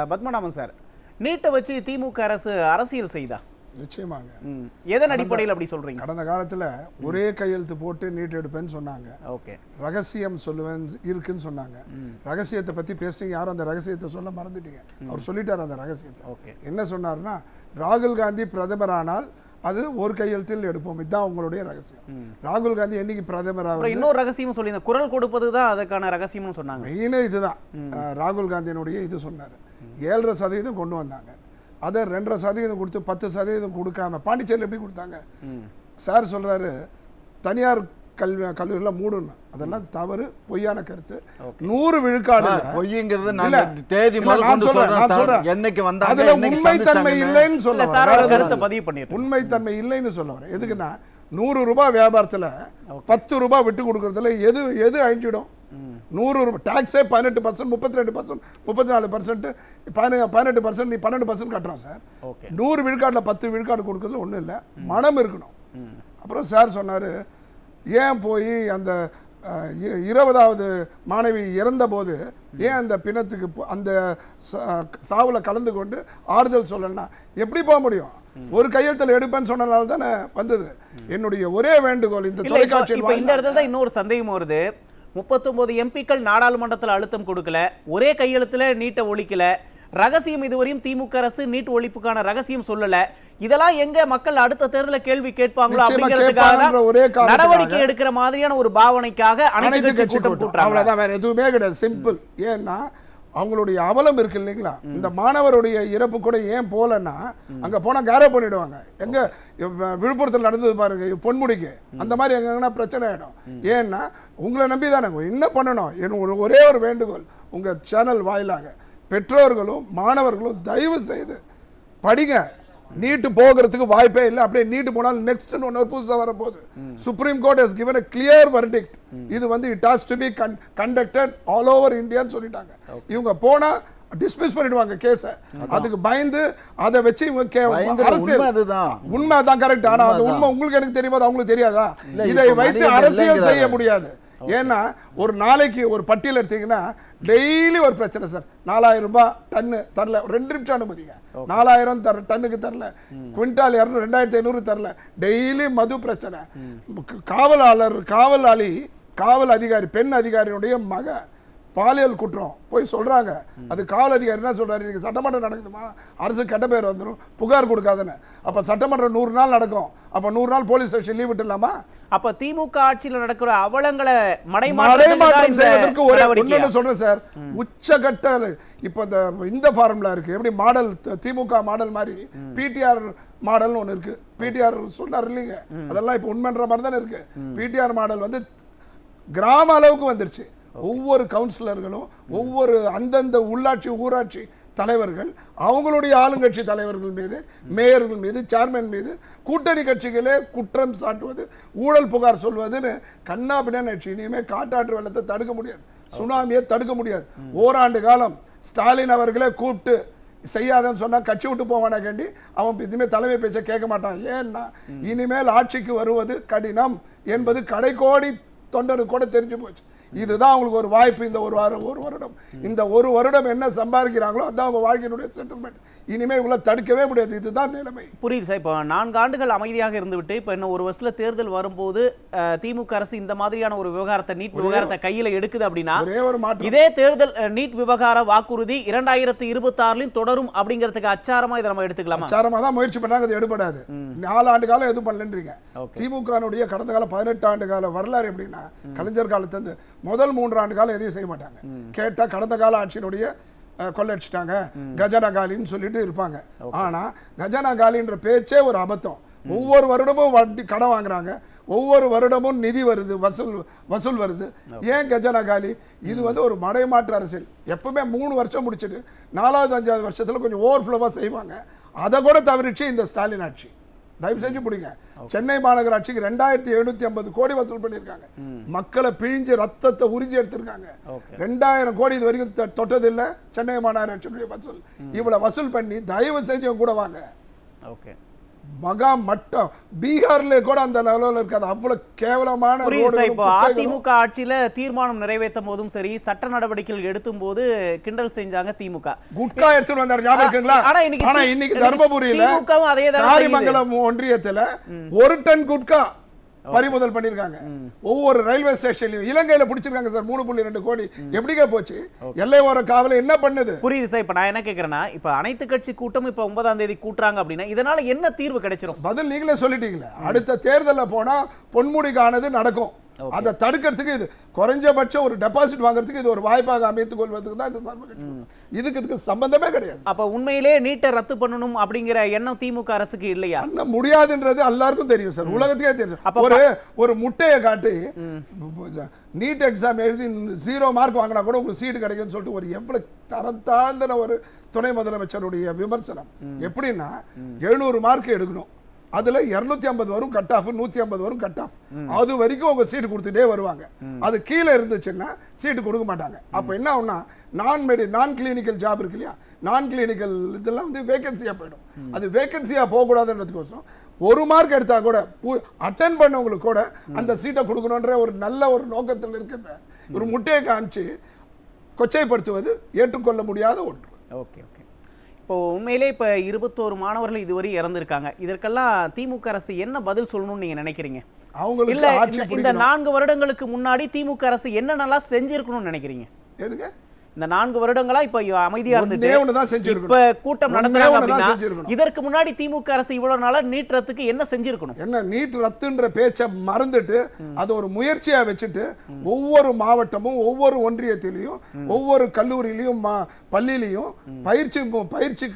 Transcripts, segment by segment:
Padmanabhan sir நீட்டை வச்சு திமுக அரசு அரசியல் செய்தா? நிச்சயமாங்க. எதன் அடிப்படையில் அப்படி சொல்றீங்க? கடந்த காலத்துல ஒரே கையெழுத்து போட்டு நீட் எடுப்பேன்னு சொன்னாங்க. ஓகே. ரகசியம் சொல்லுவேன் இருக்குன்னு சொன்னாங்க. ரகசியத்தை பத்தி பேசுறீங்க யாரும் அந்த ரகசியத்தை சொல்ல மறந்துட்டீங்க. அவர் சொல்லிட்டார் அந்த ரகசியத்தை. என்ன சொன்னார்னா ராகுல் காந்தி பிரதமரானால் அது ஒரு கையெழுத்தில் எடுப்போம். இதுதான் உங்களுடைய ரகசியம். ராகுல் காந்தி என்னைக்கு பிரதமர் அப்புறம் இன்னொரு ரகசியம் சொல்லி குரல் கொடுப்பது தான் அதுக்கான ரகசியம்னு சொன்னாங்க. மெயினே இதுதான். ராகுல் காந்தியினுடைய இது சொன்னார். ஏழரை சதவீதம் கொண்டு வந்தாங்க. அதை ரெண்டரை சதவீதம் கொடுத்து பத்து சதவீதம் கொடுக்காம பாண்டிச்சேரியில் எப்படி கொடுத்தாங்க? சார் சொல்றாரு தனியார் கல்வி கல்லூரியில் மூடணும். அதெல்லாம் தவறு பொய்யான கருத்து. நூறு விழுக்காடு பொய்ங்கிறது தேதி நான் சொல்றேன், நான். என்னைக்கு அதுல உண்மைத்தன்மை. இல்லைன்னு இல்ல சொல்ல சாரோட வரேன். கருத்தை பதிவு பண்ணிட்டு உண்மைத்தன்மை இல்லைன்னு சொல்ல வரேன் எதுக்குன்னா நூறு ரூபாய் வியாபாரத்துல பத்து ரூபாய் விட்டு கொடுக்கறதுல எது எது அழிஞ்சிடும்? நூறு ரூபாய் டாக்ஸே பதினெட்டு பர்சன்ட் முப்பத்தி ரெண்டு பர்சன்ட் முப்பத்தி நாலு பர்சன்ட் பதினெட்டு பர்சன்ட் நீ பன்னெண்டு பர்சன்ட் கட்டுறோம் சார். நூறு விழுக்காட்டில் பத்து விழுக்காடு கொடுக்கறதுல ஒன்றும் இல்லை. மனம் இருக்கணும். அப்புறம் சார் சொன்னார் ஏன் போய் அந்த இருபதாவது மாணவி இறந்தபோது ஏன் அந்த பிணத்துக்கு அந்த சாவில் கலந்து கொண்டு ஆறுதல் சொல்லலைன்னா எப்படி போக முடியும்? ஒரு கையெழுத்தில் எடுப்பேன்னு சொன்னனால தானே வந்தது. என்னுடைய ஒரே வேண்டுகோள் இந்த தொலைக்காட்சியில் இந்த இடத்துல தான் இன்னொரு சந்தேகம் வருது. முப்பத்தொன்பது எம்பிக்கள் நாடாளுமன்றத்தில் அழுத்தம் கொடுக்கல. ஒரே கையெழுத்துல நீட்டை ஒழிக்கல. ரகசியம் இதுவரையும் திமுக அரசு நீட் ஒழிப்புக்கான ரகசியம் சொல்லல. இதெல்லாம் எங்க மக்கள் அடுத்த தேர்தல கேள்வி கேட்பாங்களோ அப்படிங்கிறதுக்காக நடவடிக்கை எடுக்கிற மாதிரியான ஒரு பாவனைக்காக அனைத்து கட்சி கூட்டம் அவ்வளவுதான் வேற எதுவுமே கிடையாது. சிம்பிள் ஏன்னா அவங்களுடைய அவலம் இருக்கு இல்லைங்களா? இந்த மாணவருடைய இறப்பு கூட ஏன் போலன்னா அங்க போனா கேரோ பண்ணிடுவாங்க. எங்க விழுப்புரத்தில் நடந்தது பாருங்க பொன்முடிக்கு. அந்த மாதிரி எங்கன்னா பிரச்சனை ஆயிடும். ஏன்னா உங்களை நம்பி தானே என்ன பண்ணணும் ஒரே ஒரு வேண்டுகோள். உங்க சேனல் வாயிலாக. பெற்றோர்களும் மாணவர்களும் தயவு செய்து படிங்க. நீட்டு போகிறதுக்கு வாய்ப்பே இல்லை. அப்படியே நீட்டு போனால் நெக்ஸ்ட் ஒன்று புதுசாக வரப்போகுது. Supreme court has given a clear verdict. இது வந்து it has to be conducted all over இந்தியான்னு சொல்லிட்டாங்க. இவங்க போனா டிஸ்மிஸ் பண்ணிடுவாங்க கேஸை அதுக்கு பயந்து அதை வச்சு இவங்க அரசியல் உண்மை அதுதான். உண்மை தான் கரெக்ட் ஆனா அந்த உண்மை உங்களுக்கு எனக்கு தெரியுமா? அவங்களுக்கு தெரியாதா? இதை வைத்து அரசியல். செய்ய முடியாது. ஏன்னா ஒரு நாளைக்கு ஒரு பட்டியல் எடுத்தீங்கன்னா டெய்லி ஒரு பிரச்சனை சார். நாலாயிரம் ரூபாய் டன்னு தரல. ரெண்டு நிமிஷம் அனுமதிங்க. நாலாயிரம் தர டன்னுக்கு தரல. குவிண்டால் இரநூறு ரெண்டாயிரத்தி ஐநூறு தரல. டெய்லி மது பிரச்சனை. காவலாளர் காவலாளி காவல் அதிகாரி பெண் அதிகாரியுடைய மக பாலியல் குற்றம். போய் சொல்றாங்க. அது காவல் அதிகாரி என்ன சொல்றாரு? இன்னைக்கு சட்டமன்றம் நடக்குதுமா? அரசு கெட்ட பேர் வந்துடும் புகார் கொடுக்காதுன்னு. அப்ப சட்டமன்றம் நூறு நாள் நடக்கும். அப்ப நூறு நாள் போலீஸ் ஸ்டேஷன் லீவ் விட்டுலாமா அப்ப திமுக ஆட்சியில் நடக்கிற அவலங்களை மடைமாற்றம் செய்வதற்கு ஒரே ஒண்ணு சொல்றேன் சார். உச்சகட்ட இப்ப இந்த இந்த ஃபார்முலா இருக்கு. எப்படி மாடல் திமுக மாடல் மாதிரி பிடிஆர் மாடல்னு ஒண்ணு இருக்கு. பிடிஆர் சொன்னார் இல்லைங்க. அதெல்லாம் இப்ப உண்மைன்ற மாதிரி தானே இருக்கு. பிடிஆர் மாடல் வந்து கிராம அளவுக்கு வந்துருச்சு. ஒவ்வொரு கவுன்சிலர்களும் ஒவ்வொரு அந்தந்த உள்ளாட்சி ஊராட்சி தலைவர்கள் அவங்களுடைய ஆளுங்கட்சி தலைவர்கள் மீது மேயர்கள் மீது சேர்மன் மீது கூட்டணி கட்சிகளே குற்றம் சாட்டுவது ஊழல் புகார் சொல்வதுன்னு கண்ணா பின்னாட்சி இனிமே காட்டாற்று வெள்ளத்தை தடுக்க முடியாது. சுனாமியை தடுக்க முடியாது. ஓராண்டு காலம் ஸ்டாலின் அவர்களே கூப்பிட்டு செய்யாதன்னு சொன்னா கட்சி விட்டு போவானா கேண்டி அவன் இனிமேல் தலைமை பேச்சை கேட்க மாட்டான். ஏன்னா இனிமேல் ஆட்சிக்கு வருவது கடினம் என்பது கடைக்கோடி தொண்டனுக்கு கூட தெரிஞ்சு போச்சு. இதுதான் அவங்களுக்கு ஒரு வாய்ப்பு இந்த ஒரு வாரம் ஒரு வருடம். இந்த ஒரு வருடம் என்ன சம்பாதிக்கிறாங்களோ அதான் அவங்க வாழ்க்கையினுடைய செட்டில்மெண்ட் இனிமே இவங்கள தடுக்கவே முடியாது. இதுதான் நிலைமை. புரியுது சார். இப்போ நான்கு ஆண்டுகள் அமைதியாக இருந்துவிட்டு இப்போ இன்னும் ஒரு வருஷத்துல தேர்தல் வரும்போது திமுக அரசு இந்த மாதிரியான ஒரு விவகாரத்தை நீட் விவகாரத்தை கையில எடுக்குது அப்படின்னா இதே தேர்தல் நீட் விவகார வாக்குறுதி இரண்டாயிரத்தி இருபத்தி ஆறுலயும் தொடரும் அப்படிங்கிறதுக்கு அச்சாரமா இதை நம்ம எடுத்துக்கலாமா? சாரமாக தான் முயற்சி பண்ணாங்க அது எடுபடாது. நாலு ஆண்டு காலம் எதுவும் பண்ணலன்றீங்க. திமுகனுடைய கடந்த கால பதினெட்டு ஆண்டு கால வரலாறு எப்படின்னா கலைஞர் காலத்திலிருந்து முதல் மூன்று ஆண்டு காலம் எதையும் செய்ய மாட்டாங்க. கேட்டா கடந்த கால ஆட்சியினுடைய கொள்ளடிச்சிட்டாங்க. கஜனா காலின்னு சொல்லிட்டு இருப்பாங்க. ஆனா கஜனா காலின்ற பேச்சே ஒரு அபத்தம். ஒவ்வொரு வருடமும் வட்டி கடன் வாங்குறாங்க. ஒவ்வொரு வருடமும் நிதி வருது வசூல் வசூல் வருது. ஏன் கஜனா காலி இது வந்து ஒரு மடைமாற்று அரசியல். எப்பவுமே மூணு வருஷம் முடிச்சிட்டு நாலாவது அஞ்சாவது வருஷத்துல கொஞ்சம் ஓவர்ஃப்ளோவாக செய்வாங்க. அதை கூட தவிர்த்து இந்த ஸ்டாலின் ஆட்சி. தயவு செஞ்சு பிடிங்க. சென்னை மாநகராட்சிக்கு ரெண்டாயிரத்தி எழுநூத்தி ஐம்பது கோடி வசூல் பண்ணியிருக்காங்க. மக்களை பிழிஞ்சு ரத்தத்தை உறிஞ்சி எடுத்திருக்காங்க. ரெண்டாயிரம் கோடி இது வரைக்கும் தொ- தொட்டதில்லை. சென்னை மாநகராட்சியுடைய வசூல். இவ்வளவு வசூல் பண்ணி தயவு செஞ்சு கூட வாங்க. ஓகே. மகா மட்டம். பீகார்ல கூட அந்த லெவலில் இருக்காது. அவ்வளவு கேவலமான இப்போ. அதிமுக ஆட்சியில தீர்மானம் நிறைவேற்றும் போதும் சரி சட்ட நடவடிக்கைகள் எடுத்தும் போது கிண்டல் செஞ்சாங்க திமுக. குட்கா எடுத்துட்டு வந்தாரு. ஞாபகம் ஆனா இன்னைக்கு தர்மபுரியில திமுகவும் அதே. காரிமங்கலம் ஒன்றியத்துல ஒரு டன் குட்கா. பறிமுதல் பண்ணிருக்காங்க. ஒவ்வொரு ரயில்வே ஸ்டேஷன்லயும் இலங்கையில பிடிச்சிருக்காங்க சார் மூணு புள்ளி ரெண்டு கோடி. எப்படிங்க போச்சு? எல்லை ஓர காவல் என்ன பண்ணுது? புரியுது சார் இப்ப நான் என்ன கேக்குறேன்னா இப்ப அனைத்து கட்சி கூட்டம் இப்ப ஒன்பதாம் தேதி கூட்டுறாங்க அப்படின்னா இதனால என்ன தீர்வு கிடைச்சிரும்? பதில் நீங்களே சொல்லிட்டீங்களே. அடுத்த தேர்தல்ல போனா பொன்முடிக்கானது நடக்கும். அதை தடுக்கிறதுக்கு இது குறைஞ்சபட்சம் ஒரு டெபாசிட் வாங்குறதுக்கு இது ஒரு வாய்ப்பாக அமைத்துக் கொள்வதற்கு தான் இந்த கட்சி இதுக்கு இதுக்கு சம்பந்தமே கிடையாது. அப்ப உண்மையிலே நீட்டை ரத்து பண்ணணும் அப்படிங்கிற எண்ணம் திமுக அரசுக்கு இல்லையா? பண்ண முடியாதுன்றது எல்லாருக்கும் தெரியும் சார். உலகத்துக்கே தெரியும் ஒரு ஒரு முட்டையை காட்டி நீட் எக்ஸாம் எழுதி ஜீரோ மார்க் வாங்கினா கூட உங்களுக்கு சீட்டு கிடைக்கும்னு சொல்லிட்டு ஒரு எவ்வளவு தரம் தாழ்ந்தன ஒரு துணை முதலமைச்சருடைய விமர்சனம். எப்படின்னா எழுநூறு மார்க் எடுக்கணும். அதுல 250 ஐம்பது வரும் கட் ஆஃப் நூத்தி ஐம்பது வரும் கட் ஆஃப் அது வரைக்கும் உங்க சீட்டு கொடுத்துட்டே வருவாங்க. அது கீழே இருந்துச்சுன்னா சீட்டு கொடுக்க மாட்டாங்க. அப்ப என்ன ஆகும்னா நான் மெடி நான் கிளினிக்கல் ஜாப் இருக்கு இல்லையா? நான் கிளினிக்கல் இதெல்லாம் வந்து வேகன்சியா போயிடும். அது வேகன்சியா போகக்கூடாதுன்றதுக்கோசம் ஒரு மார்க் எடுத்தா கூட அட்டன் பண்ணவங்களுக்கு கூட அந்த சீட்டை கொடுக்கணுன்ற ஒரு நல்ல ஒரு நோக்கத்தில் இருக்கிற ஒரு முட்டையை காமிச்சு கொச்சைப்படுத்துவது ஏற்றுக்கொள்ள முடியாத ஒன்று. ஓகே. இப்போ உண்மையிலே இப்போ இருபத்தோரு மாணவர்கள் இதுவரை இறந்திருக்காங்க. இதற்கெல்லாம் திமுக அரசு என்ன பதில் சொல்லணும்னு நீங்க நினைக்கிறீங்க? அவங்களுக்கு இல்ல இந்த-. நான்கு வருடங்களுக்கு முன்னாடி திமுக அரசு என்னென்னலாம் செஞ்சிருக்கணும்னு நினைக்கிறீங்க? எதுங்க? இந்த நான்கு வருடங்களா இப்ப அமைதியா இருந்துட்டு. இப்ப கூட்டம் ஒண்ணுதான் அப்படின்னா. இதற்கு முன்னாடி திமுக அரசு இவ்வளவு நாளா நீட்டுறதுக்கு என்ன செஞ்சிருக்கணும்? என்ன நீட் ரத்துன்ற பேச்சை மறந்துட்டு அதை ஒரு முயற்சியா வச்சுட்டு ஒவ்வொரு மாவட்டமும் ஒவ்வொரு ஒன்றியத்திலையும் ஒவ்வொரு கல்லூரியிலையும் பள்ளியிலையும் பயிற்சி பயிற்சி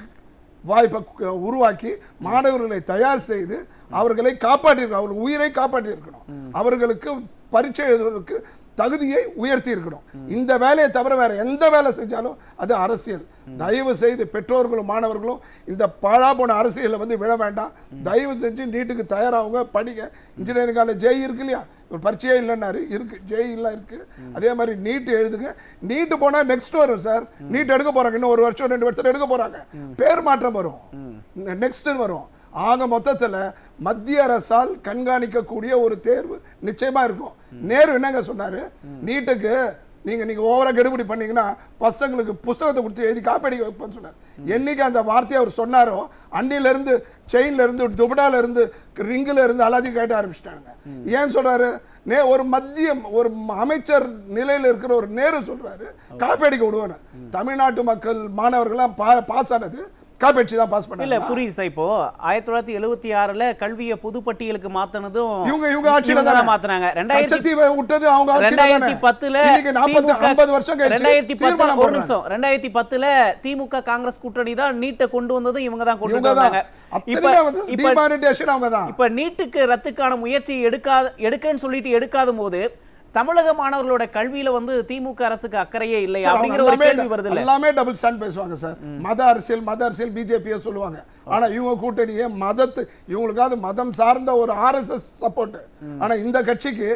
வாய்ப்பை உருவாக்கி மாணவர்களை தயார் செய்து அவர்களை காப்பாற்றியிருக்கணும். அவர்கள் உயிரை காப்பாற்றியிருக்கணும். அவர்களுக்கு பரீட்சை எழுதுவதற்கு தகுதியை உயர்த்தி இருக்கணும். இந்த வேலையை தவிர வேற எந்த வேலை செஞ்சாலும் அது அரசியல். தயவு செய்து பெற்றோர்களும் மாணவர்களும் இந்த பாழா போன அரசியலை வந்து விழ வேண்டாம். தயவு செஞ்சு நீட்டுக்கு தயாராகுங்க படிங்க. இன்ஜினியரிங் காலேஜ் ஜெய் இருக்கு இல்லையா? ஒரு பரீட்சையே இல்லைன்னாரு. இருக்கு ஜெய் இல்லை இருக்கு. அதே மாதிரி நீட் எழுதுங்க. நீட்டு போனா நெக்ஸ்ட் வரும் சார் நீட் எடுக்க போறாங்க. இன்னும் ஒரு வருஷம் ரெண்டு வருஷம் எடுக்க போறாங்க. பேர் மாற்றம் வரும். நெக்ஸ்ட் வரும். ஆக மொத்தத்தில் மத்திய அரசால் கண்காணிக்கக்கூடிய ஒரு தேர்வு நிச்சயமாக இருக்கும். நேரு என்னங்க சொன்னாரு? நீட்டுக்கு நீங்கள் நீங்கள் ஓவராக கெடுபிடி பண்ணீங்கன்னா பசங்களுக்கு புஸ்தகத்தை கொடுத்து எழுதி காப்பீடிக்க வைப்பேன்னு சொன்னார். என்னைக்கு அந்த வார்த்தையை அவர் சொன்னாரோ அண்டியில செயின்லேருந்து துபடாலேருந்து இருந்து இருந்து எல்லாத்தையும் கேட்ட ஆரம்பிச்சிட்டாங்க ஏன் சொல்கிறாரு நே ஒரு மத்திய ஒரு அமைச்சர் நிலையில் இருக்கிற ஒரு நேரு சொல்கிறாரு காப்பீடிக்க விடுவேன்னு. தமிழ்நாட்டு மக்கள் மாணவர்கள்லாம் பா- பாஸ் ஆனது காப்பீட்சி தான் பாஸ் இல்ல பண்ணாங்க புரியுது சார் இப்போ ஆயிரத்தி தொள்ளாயிரத்தி எழுபத்தி ஆறுல கல்வியை புதுப்பட்டியலுக்கு மாத்தினதும் இவங்க இவங்க ஆட்சியில தானே? தான் மாத்துனாங்க. ரெண்டாயிரத்தி விட்டது அவங்க ரெண்டாயிரத்தி பத்துல இன்னைக்கு 40 திமுக 50 வருஷம் ரெண்டாயிரத்தி தீர்மானம் ஒரு. நிமிஷம். ரெண்டாயிரத்தி பத்துல திமுக காங்கிரஸ் கூட்டணி தான் நீட்டை கொண்டு வந்ததும் இவங்க தான் கொண்டு வந்தாங்க. இப்ப நீட்டுக்கு ரத்துக்கான முயற்சி எடுக்காத எடுக்கிறேன்னு சொல்லிட்டு எடுக்காத போது தமிழக மாணவர்களோட கல்வியில வந்து திமுக அரசுக்கு அக்கறையே இல்லை அப்படிங்கிற ஒரு கேள்வி வருது இல்ல எல்லாமே டபுள் ஸ்டாண்ட் பேசுவாங்க சார். மத அரசியல் மத அரசியல் பிஜேபியை சொல்லுவாங்க. ஆனா இவங்க கூட்டணியே மதத்து இவங்களுக்காவது மதம் சார்ந்த ஒரு ஆர்எஸ்எஸ் சப்போர்ட் ஆனா இந்த கட்சிக்கு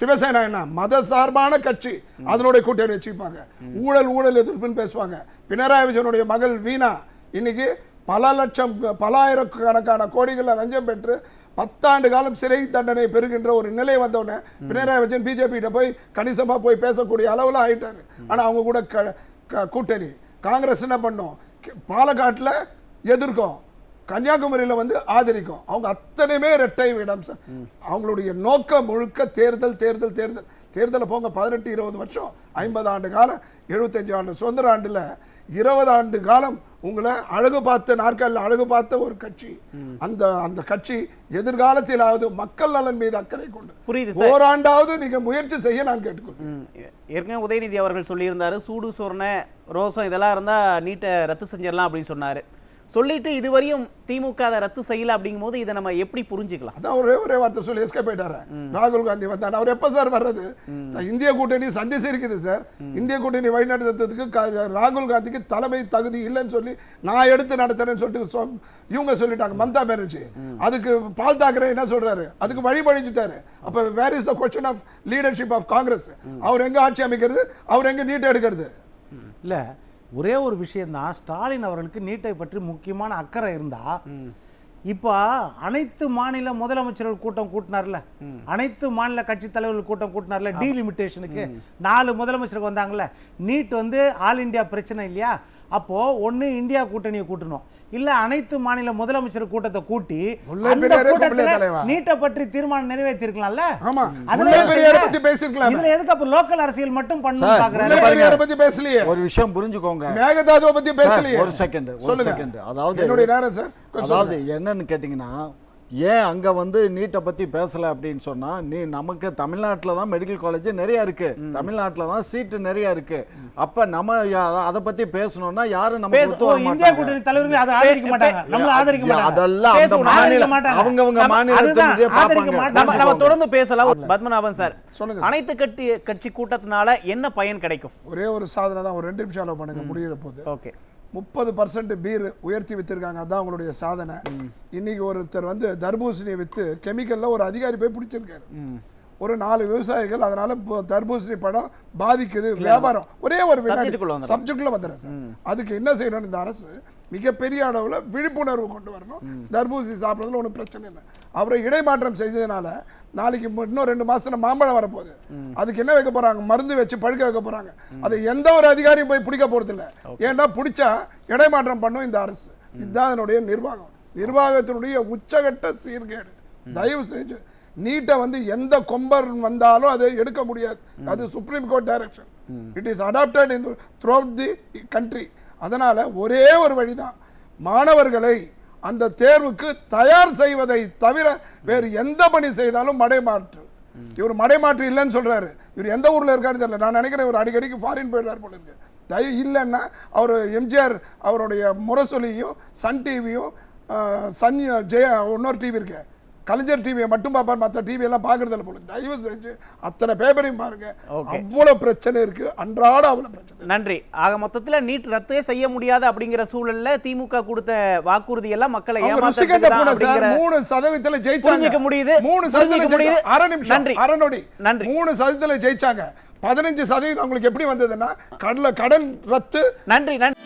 சிவசேனா என்ன? மத சார்பான கட்சி. அதனுடைய கூட்டணி வச்சுப்பாங்க. ஊழல் ஊழல் எதிர்ப்புன்னு பேசுவாங்க. பினராயி விஜயனுடைய மகள் வீணா. இன்னைக்கு பல லட்சம் பலாயிரக்கணக்கான கோடிகளை லஞ்சம் பெற்று பத்தாண்டு காலம் சிறை தண்டனை பெறுகின்ற ஒரு நிலை வந்தோடனே பினராயி விஜயன் பிஜேபி கிட்ட போய் கணிசமா போய் பேசக்கூடிய அளவுல ஆயிட்டாரு. ஆனா அவங்க கூட க- க- கூட்டணி. காங்கிரஸ் என்ன பண்ணும்? பாலக்காட்டில் எதிர்க்கும். கன்னியாகுமரியில வந்து ஆதரிக்கும். அவங்க அத்தனையுமே இரட்டை இடம் சார் அவங்களுடைய நோக்கம் முழுக்க தேர்தல் தேர்தல் தேர்தல். தேர்தலை போங்க பதினெட்டு இருபது வருஷம் ஐம்பது ஆண்டு காலம் எழுபத்தஞ்சு ஆண்டு சுதந்திர ஆண்டுல இருபது ஆண்டு காலம் உங்களை அழகு பார்த்த நாற்காலில் அழகு பார்த்த ஒரு கட்சி. அந்த அந்த கட்சி எதிர்காலத்திலாவது மக்கள் நலன் மீது அக்கறை கொண்டு. புரியுது ஓராண்டாவது நீங்க முயற்சி செய்ய நான் கேட்டுக்கொள்கிறேன். ஏற்கனவே உதயநிதி அவர்கள் சொல்லியிருந்தாரு சூடு சொரணை ரோசம் இதெல்லாம் இருந்தா நீட்டை ரத்து செஞ்சிடலாம் அப்படின்னு சொன்னாரு. சொல்லிட்டு இதுவரையும் திமுக அதை ரத்து செய்யல அப்படிங்கும்போது இதை நம்ம எப்படி புரிஞ்சுக்கலாம்? அதான் ஒரே ஒரே வார்த்தை சொல்லி எஸ்கேப் ஆயிட்டாரு. ராகுல் காந்தி வந்தார். அவர் எப்ப சார் வர்றது? இந்திய கூட்டணி சந்திச்சு இருக்குது சார் இந்திய கூட்டணி வழிநடத்துறதுக்கு ராகுல் காந்திக்கு தலைமை தகுதி இல்லைன்னு சொல்லி நான் எடுத்து நடத்துறேன்னு சொல்லிட்டு இவங்க சொல்லிட்டாங்க. மம்தா பானர்ஜி. அதுக்கு பால் தாக்கரே என்ன சொல்றாரு? அதுக்கு வழி பழிஞ்சிட்டாரு அப்ப where is the question of leadership of Congress அவர் எங்க ஆட்சி அமைக்கிறது? அவர் எங்க நீட் எடுக்கிறது? இல்லை ஒரே ஒரு விஷயம்தான். ஸ்டாலின் அவர்களுக்கு நீட்டை பற்றி முக்கியமான அக்கறை இருந்தா இப்போ அனைத்து மாநில முதலமைச்சர்கள் கூட்டம் கூட்டினார்ல அனைத்து மாநில கட்சி தலைவர்கள் கூட்டம் கூட்டினார்ல டீலிமிட்டேஷனுக்கு நாலு முதலமைச்சருக்கு வந்தாங்கல்ல நீட் வந்து ஆல் இந்தியா பிரச்சனை இல்லையா? அப்போ ஒண்ணு இந்தியா கூட்டணியை கூட்டணும். இல்ல அனைத்து மாநில முதலமைச்சர் கூட்டத்தை கூட்டி. நீட்டை பற்றி தீர்மானம் நிறைவேற்றிருக்கலாம்ல? ஆமா? பத்தி பேசிருக்கலாம் இதுல எதுக்கு அப்ப லோக்கல் அரசியல் மட்டும் பண்ணணும். பெரியாரை பத்தி பேசலையே. ஒரு விஷயம் புரிஞ்சுக்கோங்க. மேகதாதுவை பத்தி பேசலையே. ஒரு செகண்ட் ஒரு சொல்லுங்க. செகண்ட் அதாவது என்னுடைய நேரம் சார். அதாவது என்னன்னு கேட்டிங்கன்னா ஏன் அங்க வந்து நீட்டை பத்தி பேசல அப்படின்னு சொன்னா நீ நமக்கு தமிழ்நாட்டுல தான் மெடிக்கல் காலேஜ் நிறைய இருக்கு. தமிழ்நாட்டுல தான் சீட்டு நிறைய இருக்கு. அப்ப நம்ம அத பத்தி பேசணும்னா யாரும் நம்ம பேச- ஒத்து ஓ, வர இந்தியா மாட்டாங்க. கூட்டணி தலைவர்கள் அதை ஆதரிக்க மாட்டாங்க. நம்மள ஆதரிக்க யா, மாட்டாங்க. அதெல்லாம் அந்த பேசணும், மாநில ஆதரிக்க மாட்டாங்க. அவங்கவங்க நம்ம- மாநிலத்தின் அதுதான், இதே ஆதரிக்க பார்ப்பாங்க. மாட்டாங்க. நம்ம நம்ம தொடர்ந்து பேசலாம். பத்மநாபன் சார் சொல்லுங்க அனைத்து கட்சி கட்சி கூட்டத்தினால என்ன பயன் கிடைக்கும்? ஒரே ஒரு சாதனை தான். ஒரு ரெண்டு நிமிஷம் பண்ணுங்க முடியிற போது. ஓகே. முப்பது பர்சன்ட் பீர் உயர்த்தி வித்திருக்காங்க. அதான் அவங்களுடைய சாதனை. இன்னைக்கு ஒருத்தர் வந்து தர்பூசணியை வித்து கெமிக்கல்ல ஒரு அதிகாரி போய் பிடிச்சிருக்காரு. ஒரு நாலு விவசாயிகள் அதனால தர்பூசணி பழம் பாதிக்குது வியாபாரம். ஒரே ஒரு. சப்ஜெக்ட்ல வந்துடுறேன் சார் அதுக்கு என்ன செய்யணும் இந்த அரசு மிகப்பெரிய அளவுல விழிப்புணர்வு கொண்டு வரணும். தர்பூசணி சாப்பிட்றதுல ஒன்றும் பிரச்சனை இல்லை. அவரை இடைமாற்றம் செய்ததுனால நாளைக்கு இன்னும் ரெண்டு மாசத்துல மாம்பழம் வரப்போகுது. அதுக்கு என்ன வைக்க போறாங்க? மருந்து வச்சு பழுக்க வைக்க போறாங்க. அதை எந்த ஒரு அதிகாரியும் போய் பிடிக்க போறது இல்ல. ஏன்னா பிடிச்சா இடைமாற்றம் பண்ணும் இந்த அரசு. இதுதான் அதனுடைய நிர்வாகம். நிர்வாகத்தினுடைய உச்சகட்ட சீர்கேடு. தயவு செஞ்சு நீட்டை வந்து எந்த கொம்பர் வந்தாலும் அதை எடுக்க முடியாது. அது supreme court direction it is adopted in through the country அதனால் ஒரே ஒரு வழிதான். மாணவர்களை அந்த தேர்வுக்கு தயார் செய்வதை தவிர வேறு எந்த பணி செய்தாலும் மடைமாற்று. இவர் மடைமாற்று இல்லைன்னு சொல்கிறாரு இவர் எந்த ஊரில் இருக்காரு தெரியல. நான் நினைக்கிறேன் இவர் அடிக்கடிக்கு ஃபாரின் போயிடுறார் போல இருக்கு. தயவு இல்லைன்னா அவர் எம்ஜிஆர் அவருடைய முரசொலியும் சன் டிவியும் சன் ஜெய இன்னொரு டிவி இருக்கு. கலைஞர் டிவியை மட்டும் பார்ப்பார் மற்ற டிவி எல்லாம் பார்க்கறது இல்லை போல. தயவு செஞ்சு அத்தனை பேப்பரையும் பாருங்க. அவ்வளவு பிரச்சனை இருக்கு. அன்றாட அவ்வளவு பிரச்சனை நன்றி. ஆக மொத்தத்துல நீட் ரத்தே செய்ய முடியாது அப்படிங்கிற சூழல்ல திமுக கொடுத்த வாக்குறுதி எல்லாம் மக்களை மூணு சதவீதத்துல ஜெயிச்சாங்க. முடியுது. மூணு சதவீதம். அரை நிமிஷம். நன்றி. அரை நன்றி. மூணு சதவீதத்துல ஜெயிச்சாங்க. பதினஞ்சு சதவீதம் அவங்களுக்கு எப்படி வந்ததுன்னா கடல கடன் ரத்து. நன்றி நன்றி.